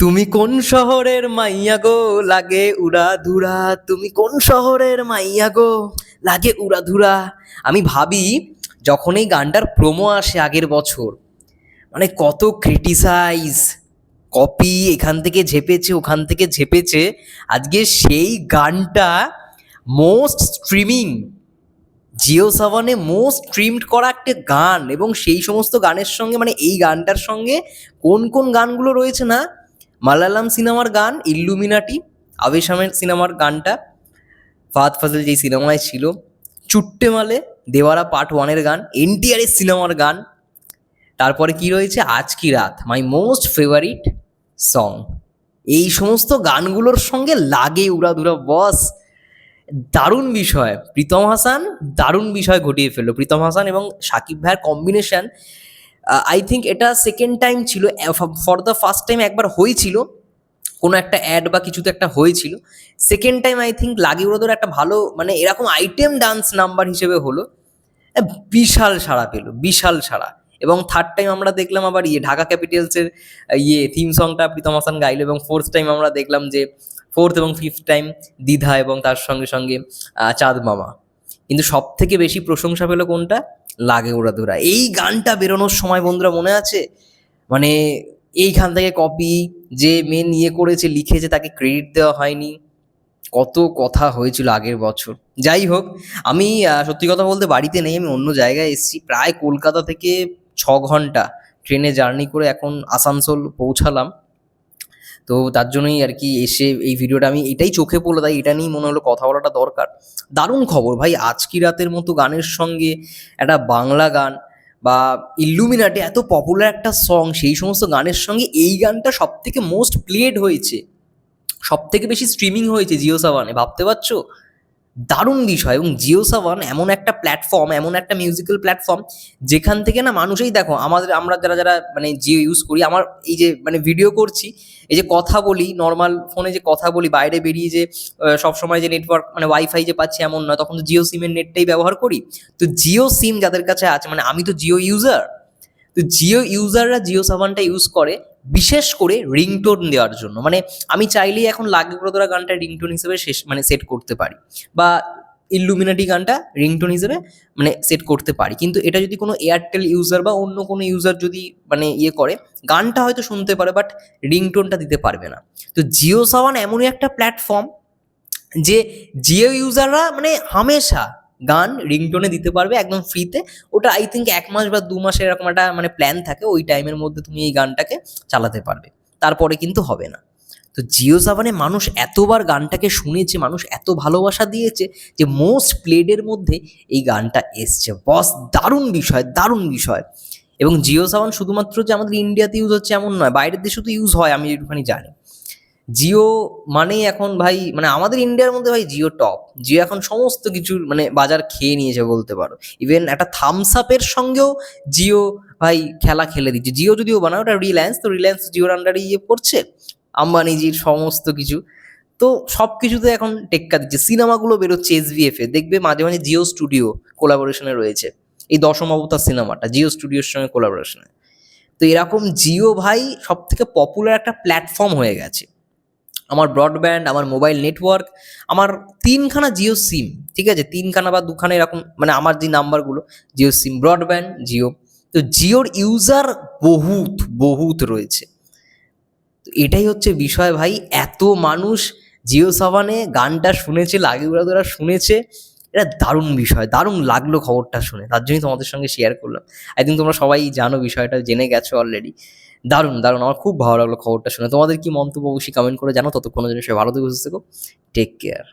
তুমি কোন শহরের মাইয়া গো? লাগে উড়া ধুরা তুমি কোন শহরের মাইয়া গো? লাগে উড়া ধুরা আমি ভাবি, যখন এই গানটার প্রোমো আসে আগের বছর মানে কত ক্রিটিসাইজ কপি এখান থেকে ঝেপেছে, ওখান থেকে ঝেপেছে, আজকে সেই গানটা মোস্ট স্ট্রিমিং জিও সাভানে মোস্ট স্ট্রিমড করা একটা গান, এবং সেই সমস্ত গানের সঙ্গে মানে এই গানটার সঙ্গে কোন কোন গানগুলো রয়েছে না? মালায়ালাম সিনেমার গান ইল্লুমিনাটি আবেশামের সিনেমার গানটা, ফাহাদ ফাজল যেই সিনেমায় ছিল, চুট্টে মালে দেওয়ারা পার্ট ওয়ানের গান এনটিআরের সিনেমার গান, তারপরে কি রয়েছে? আজ কি রাত মাই মোস্ট ফেভারিট সং এই সমস্ত গানগুলোর সঙ্গে লাগে উড়াধুরা বস দারুণ বিষয়। প্রীতম হাসান দারুণ বিষয় ঘটিয়ে ফেলল। প্রীতম হাসান এবং সাকিব ভাইয়ের কম্বিনেশন আই থিঙ্ক এটা সেকেন্ড টাইম ছিল ফর দ্য ফার্স্ট টাইম একবার হয়েছিল, কোনো একটা অ্যাড বা কিছুতে একটা হয়েছিল। সেকেন্ড টাইম আই থিঙ্ক লাগি ওদের একটা ভালো মানে এরকম আইটেম ডান্স নাম্বার হিসেবে হলো। বিশাল সাড়া পেল, বিশাল সাড়া। এবং থার্ড টাইম আমরা দেখলাম আবার ইয়ে ঢাকা ক্যাপিটালসের ইয়ে থিম সংটা প্রীতম হাসান গাইলো। এবং ফোর্থ টাইম আমরা দেখলাম যে ফোর্থ এবং ফিফথ টাইম দ্বিধা এবং তার সঙ্গে সঙ্গে চাঁদ মামা। কিন্তু সব থেকে বেশি প্রশংসা পেল কোনটা? লাগে ওড়াদোড়া এই গানটা বেরোনোর সময় বন্ধুরা মনে আছে? মানে এইখান থেকে কপি যে মেন ইয়ে করেছে, লিখেছে, তাকে ক্রেডিট দেওয়া হয়নি। কত কথা হয়েছিল আগের বছর। যাই হোক, আমি সত্যি কথা বলতে বাড়িতে নেই, আমি অন্য জায়গায় এসেছি। প্রায় কলকাতা থেকে ছ ঘণ্টা ট্রেনে জার্নি করে এখন আসানসোল পৌঁছালাম। তো তার জন্যই আর কি এসে এই ভিডিওটা আমি এটাই চোখে পড়ল, তাই এটা নিয়েই মনে হলো কথা বলাটা দরকার। দারুণ খবর ভাই, আজকি রাতের মতো গানের সঙ্গে একটা বাংলা গান বা ইলুমিনাটে এত পপুলার একটা সং সেই সমস্ত গানের সঙ্গে এই গানটা সব থেকে মোস্ট প্লেড হয়েছে। সব থেকে বেশি স্ট্রিমিং হয়েছে জিও সাভানে ভাবতে পারছ? দারুণ বিষয় এবং জিও সাভান এমন একটা প্ল্যাটফর্ম এমন একটা মিউজিক্যাল প্ল্যাটফর্ম যেখান থেকে না মানুষই দেখো, আমাদের, আমরা যারা যারা মানে জিও ইউজ করি, আমার এই যে মানে ভিডিও করছি, এই যে কথা বলি নর্মাল ফোনে যে কথা বলি, বাইরে বেরিয়ে যে সবসময় যে নেটওয়ার্ক মানে ওয়াইফাই যে পাচ্ছি এমন নয়, তখন তো জিও সিমের নেটটাই ব্যবহার করি। তো জিও সিম যাদের কাছে আছে মানে আমি তো জিও ইউজার তো জিও ইউজাররা জিও সাভানটা ইউজ করে বিশেষ করে রিংটোন দেওয়ার জন্য। মানে আমি চাইলেই এখন লাগে তোরা গানটা রিংটোন হিসেবে শেষ মানে সেট করতে পারি। বা ইল্লুমিনাটি গানটা রিংটোন হিসেবে মানে সেট করতে পারি। কিন্তু এটা যদি কোনো এয়ারটেল ইউজার বা অন্য কোনো ইউজার যদি মানে ইয়ে করে, গানটা হয়তো শুনতে পারে বাট রিংটোনটা দিতে পারবে না। তো জিও সাওয়ান এমনই একটা প্ল্যাটফর্ম যে জিও ইউজাররা মানে হামেশা গান রিংটোনে দিতে পারবে একদম ফ্রিতে ওটা আই থিঙ্ক এক মাস বা দু মাসের এরকম একটা মানে প্ল্যান থাকে, ওই টাইমের মধ্যে তুমি এই গানটাকে চালাতে পারবে। তারপরে কিন্তু হবে না। তো জিও সাভানে মানুষ এতবার গানটাকে শুনেছে, মানুষ এত ভালোবাসা দিয়েছে যে মোস্ট প্লেডের মধ্যে এই গানটা এসছে। বস দারুণ বিষয় দারুণ বিষয়। এবং জিও সাভান শুধুমাত্র যে আমাদের ইন্ডিয়াতে ইউজ হচ্ছে এমন নয়, বাইরের দেশেও তো ইউজ হয়, আমি একটুখানি জানি। জিও মানেই এখন ভাই মানে আমাদের ইন্ডিয়ার মধ্যে ভাই জিও টপ জিও এখন সমস্ত কিছুর মানে বাজার খেয়ে নিয়েছে বলতে পারো। ইভেন একটা থামস আপের সঙ্গেও জিও ভাই খেলা খেলে দিচ্ছে। জিও যদিও বানায়, ওটা রিলায়েন্স তো রিলায়েন্স জিওর আন্ডারে ইয়ে পড়ছে আম্বানিজির সমস্ত কিছু। তো সব কিছুতে এখন টেক্কা দিচ্ছে। সিনেমাগুলো বেরোচ্ছে এসভিএফ এ। দেখবে মাঝে মাঝে জিও স্টুডিও কোলাবোরেশনে রয়েছে। এই দশম অবতার সিনেমাটা, জিও স্টুডিওর সঙ্গে কোলাবোরেশনে তো এরকম জিও ভাই সব থেকে পপুলার একটা প্ল্যাটফর্ম হয়ে গেছে। আমার ব্রডব্যান্ড আমার মোবাইল নেটওয়ার্ক আমার তিনখানা জিও সিম ঠিক আছে? তিনখানা বা দুখানা এরকম মানে আমার যে নাম্বারগুলো, জিও সিম ব্রডব্যান্ড জিও। তো জিওর ইউজার বহুত বহুত রয়েছে। তো এটাই হচ্ছে বিষয় ভাই, এত মানুষ জিও সাবানে গানটা শুনেছে লাগে ওরা শুনেছে, এটা দারুণ বিষয়, দারুণ লাগল খবরটা শুনে, তার জন্যই তোমাদের সঙ্গে শেয়ার করলাম। আই থিঙ্ক তোমরা সবাই জানো বিষয়টা, জেনে গেছো অলরেডি দারুণ দারুণ। আমার খুব ভালো লাগল খবরটা শুনে। তোমাদের কি মন্তব্য অবশ্যই কমেন্ট করে জানো ততক্ষণ জন্য সে ভালো থেকে, সুস্থ থেকো। Take care